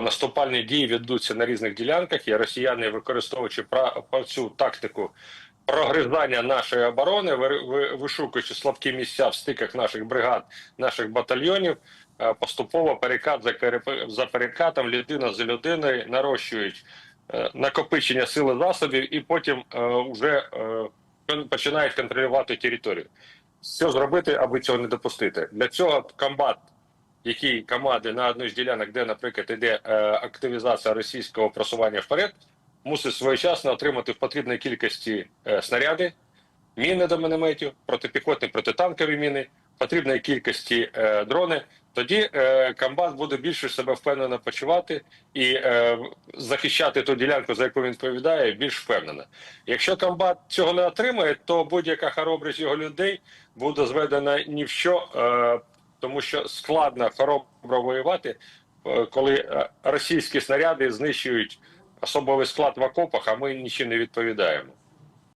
наступальні дії ведуться на різних ділянках, і росіяни, використовуючи цю тактику прогризання нашої оборони, ви- ви- вишукуючи слабкі місця в стиках наших бригад, наших батальйонів, е, поступово перекат за перекатом, людина за людиною нарощують е, накопичення сили засобів, і потім вже е, починають контролювати територію. Що зробити, аби цього не допустити? Для цього комбат які команди на одній з ділянок, де, наприклад, іде е, активізація російського просування вперед, мусить своєчасно отримати в потрібній кількості е, снаряди, міни до мінометів, протипіхотні протитанкові міни, потрібної кількості е, дрони. Тоді е, комбат буде більше себе впевнено почувати і е, захищати ту ділянку, за яку він відповідає, більш впевнено. Якщо комбат цього не отримає, то будь-яка хоробрість його людей буде зведена ні в що, е, тому що складно хоробро воювати, е, коли е, російські снаряди знищують особовий склад в окопах, а ми нічим не відповідаємо.